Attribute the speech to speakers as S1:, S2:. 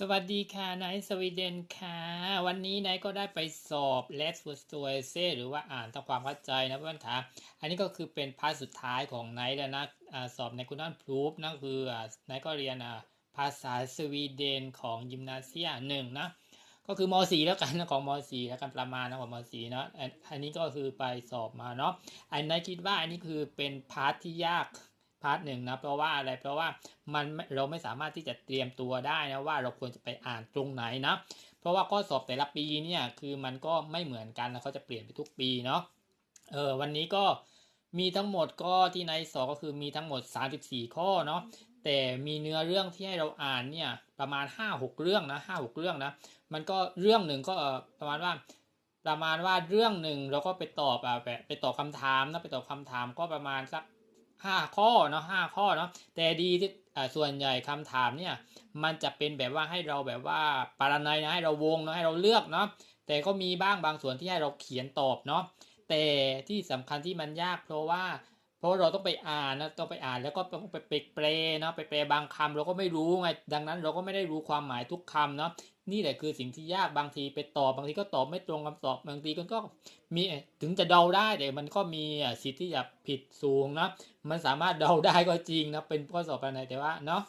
S1: สวัสดีค่ะนายสวีเดนค่ะ วันนี้นายก็ได้ไปสอบ l e t s w o r s t o e s หรือว่าอ่านทำความเข้าใจนะเพื่อนค่ะอันนี้ก็คือเป็นพาร์ทสุดท้ายของนายแล้วนะสอบในคุณนั่นพรูฟนั่นคือนายก็เรียนภาษาสวีเดนของยิมนาเซียหนึ่งนะก็คือม .4 แล้วกันนะของม .4 แล้วกันประมาณนะของม .4 เนาะอันอันนี้ก็คือไปสอบมาเนาะอันนายคิดว่าอันนี้คือเป็นพาร์ทที่ยาก พาร์ทหนึ่งนะเพราะว่าอะไรเพราะว่ามันเราไม่สามารถที่จะเตรียมตัวได้นะว่าเราควรจะไปอ่านตรงไหนนะเพราะว่าข้อสอบแต่ละปีเนี่ยคือมันก็ไม่เหมือนกันนะเขาจะเปลี่ยนไปทุกปีเนาะเออวันนี้ก็มีทั้งหมดก็ที่ในสอบก็คือมีทั้งหมด 34 ข้อเนาะแต่มีเนื้อเรื่องที่ให้เราอ่านเนี่ยประมาณ 5-6 เรื่องนะ5-6 เรื่องนะมันก็เรื่องหนึ่งก็ประมาณว่าประมาณว่าเรื่องหนึ่งเราก็ไปตอบอะไปตอบคำถามนะไปตอบคำถามก็ประมาณสัก ห้าข้อเนาะห้าข้อเนาะแต่ดีที่ส่วนใหญ่คำถามเนี่ยมันจะเป็นแบบว่าให้เราแบบว่าปารนัยนะให้เราวงเนาะให้เราเลือกเนาะแต่ก็มีบ้างบางส่วนที่ให้เราเขียนตอบเนาะแต่ที่สำคัญที่มันยากเพราะว่าเพราะเราต้องไปอ่านนะต้องไปอ่านแล้วก็ต้องไปไปแปลเนาะไปแปลบางคำเราก็ไม่รู้ไงดังนั้นเราก็ไม่ได้รู้ความหมายทุกคำเนาะ นี่แหละคือสิ่งที่ยากบางทีไปตอบบางทีก็ตอบไม่ตรงคำตอบบางทีก็มีถึงจะเดาได้แต่มันก็มีสิทธิ์ที่จะผิดสูงนะมันสามารถเดาได้ก็จริงนะเป็นข้อสอบอะไรแต่ว่าเนาะ